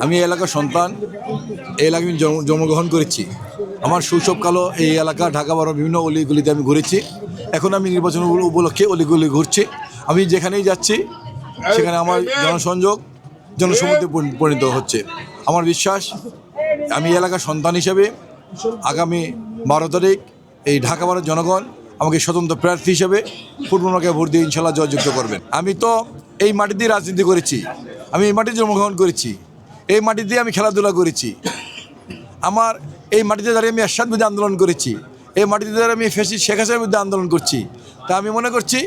আমি এলাকার সন্তান, এই এলাকায় আমি জন্ম- জন্মগ্রহণ করেছি। আমার শৈশবকালও এই এলাকা, ঢাকা বারো বিভিন্ন অলিগুলিতে আমি ঘুরেছি। এখন আমি নির্বাচন উপ- উপলক্ষে অলিগুলি ঘুরছি। আমি যেখানেই যাচ্ছি, সেখানে আমার জনসংযোগ জনসমুদ্রে পরিণত হচ্ছে। আমার বিশ্বাস, আমি এলাকার সন্তান হিসেবে আগামী বারো তারিখ এই ঢাকা বারোর জনগণ আমাকে স্বতন্ত্র প্রার্থী হিসেবে মার্কে ভোট দিয়ে ইনশাল্লাহ জয়যুক্ত করবেন। আমি তো এই মাটি দিয়ে রাজনীতি করেছি। আমি এই মাটিতে জন্মগ্রহণ করেছি। এই মাটি দিয়ে আমি খেলাধুলা করেছি। আমার এই মাটিতে দাঁড়িয়ে আমি এরশাদ বিরুদ্ধে আন্দোলন করেছি। এই মাটিতে দাঁড়িয়ে আমি ফেসি শেখ হাসিনার বিরুদ্ধে আন্দোলন করছি। তা আমি মনে করছি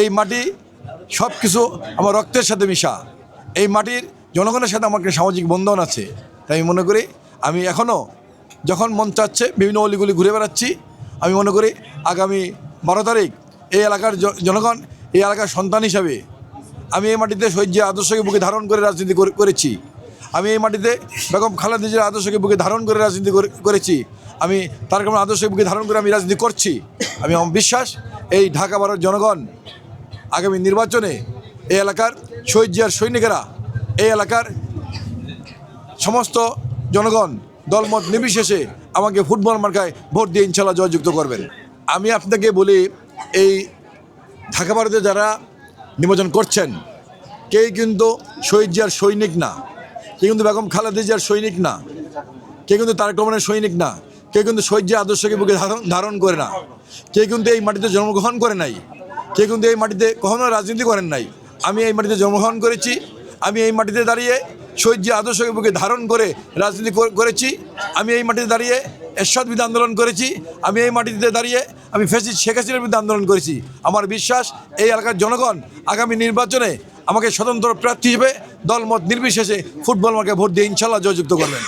এই মাটি সব কিছু আমার রক্তের সাথে মিশা। এই মাটির জনগণের সাথে আমার একটা সামাজিক বন্ধন আছে। তাই আমি মনে করি আমি এখনও যখন মন চাচ্ছে বিভিন্ন অলিগুলি ঘুরে বেড়াচ্ছি, আমি মনে করি আগামী বারো তারিখ এই এলাকার জনগণ এই এলাকার সন্তান হিসাবে আমি এই মাটিতে শহীদ আদর্শকে বুকে ধারণ করে রাজনীতি করে- করেছি। আমি এই মাটিতে বেগম খালেদা জিয়ার আদর্শকে বুকে ধারণ করে রাজনীতি করে- করেছি। আমি তার কারণে আদর্শকে বুকে ধারণ করে আমি রাজনীতি করছি। আমি আমার বিশ্বাস, এই ঢাকা বারোর জনগণ আগামী নির্বাচনে এই এলাকার শহীদ সৈনিকেরা, এই এলাকার সমস্ত জনগণ দলমত নির্বিশেষে আমাকে ফুটবল মার্কায় ভোট দিয়ে ইনশাল্লাহ জয়যুক্ত করবেন। আমি আপনাকে বলি, এই ঢাকা ভারতে যারা নির্বাচন করছেন। কেউ কিন্তু শহীদ জিয়ার সৈনিক না? কেউ কিন্তু বেগম খালেদা জিয়ার সৈনিক না? কেউ কিন্তু তারেক রহমানের সৈনিক না? কেউ কিন্তু শহীদ জিয়া আদর্শকে বুকে ধারণ করে না? কেউ কিন্তু এই মাটিতে জন্মগ্রহণ করে নাই? কেউ কিন্তু এই মাটিতে কখনো রাজনীতি করেন নাই? আমি এই মাটিতে জন্মগ্রহণ করেছি, আমি এই মাটিতে দাঁড়িয়ে শহীদ জিয়া আদর্শকে বুকে ধারণ করে রাজনীতি করেছি, আমি এই মাটিতে দাঁড়িয়ে এরশাদ বিরুদ্ধে আন্দোলন করেছি, আমি এই মাটিতে দাঁড়িয়ে আমি ফেসিস শেখ হাসিনার বিরুদ্ধে আন্দোলন করেছি। আমার বিশ্বাস, এই এলাকার জনগণ আগামী নির্বাচনে আমাকে স্বতন্ত্র প্রার্থী হিসেবে দলমত নির্বিশেষে ফুটবল আমাকে ভোট দিয়ে ইনশাল্লাহ জয়যুক্ত করবেন।